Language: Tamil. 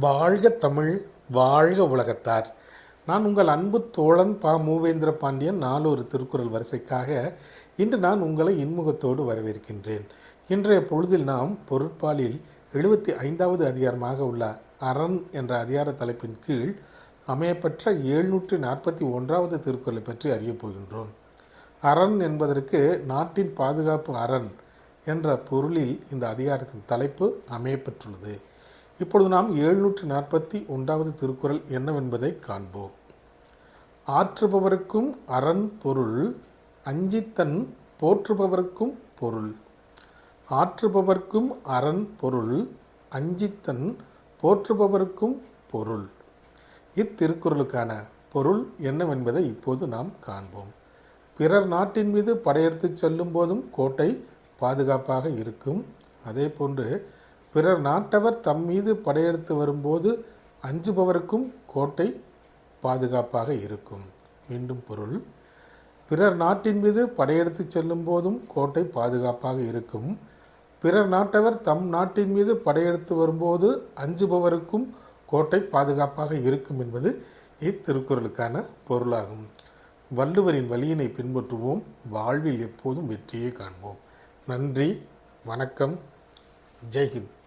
வாழ்க தமிழ் வாழ்க உலகத்தார். நான் உங்கள் அன்பு தோழன் பா. மூவேந்திர பாண்டியன் நாலொரு திருக்குறள் வரிசைக்காக இன்று நான் உங்களை இன்முகத்தோடு வரவேற்கின்றேன். இன்றைய பொழுதில் நாம் பொருட்பாலில் எழுபத்தி ஐந்தாவது அதிகாரமாக உள்ள அரண் என்ற அதிகார தலைப்பின் கீழ் அமையப்பெற்ற ஏழ்நூற்றி நாற்பத்தி ஒன்றாவது திருக்குறளை பற்றி அறியப் போகின்றோம். அரண் என்பதற்கு நாட்டின் பாதுகாப்பு அரண் என்ற பொருளில் இந்த அதிகாரத்தின் தலைப்பு அமையப்பெற்றுள்ளது. இப்பொழுது நாம் எழுநூற்று நாற்பத்தி ஒன்றாவது திருக்குறள் என்னவென்பதை காண்போம். ஆற்றுபவருக்கும் அரண் பொருள் அஞ்சித்தன் போற்றுபவர்க்கும் பொருள். ஆற்றுபவர்க்கும் அரண் பொருள் அஞ்சித்தன் போற்றுபவர்க்கும் பொருள். இத்திருக்குறளுக்கான பொருள் என்னவென்பதை இப்போது நாம் காண்போம். பிறர் நாட்டின் மீது படையெடுத்துச் செல்லும் போதும் கோட்டை பாதுகாப்பாக இருக்கும். அதே போன்று பிறர் நாட்டவர் தம் மீது படையெடுத்து வரும்போது அஞ்சுபவருக்கும் கோட்டை பாதுகாப்பாக இருக்கும். மீண்டும் பொருள். பிறர் நாட்டின் மீது படையெடுத்து செல்லும் போதும் கோட்டை பாதுகாப்பாக இருக்கும். பிறர் நாட்டவர் தம் நாட்டின் மீது படையெடுத்து வரும்போது அஞ்சுபவருக்கும் கோட்டை பாதுகாப்பாக இருக்கும் என்பது இத்திருக்குறளுக்கான பொருளாகும். வள்ளுவரின் வழியினை பின்பற்றுவோம். வாழ்வில் எப்போதும் வெற்றியை காண்போம். நன்றி வணக்கம். ஜெய்ஹிந்த்.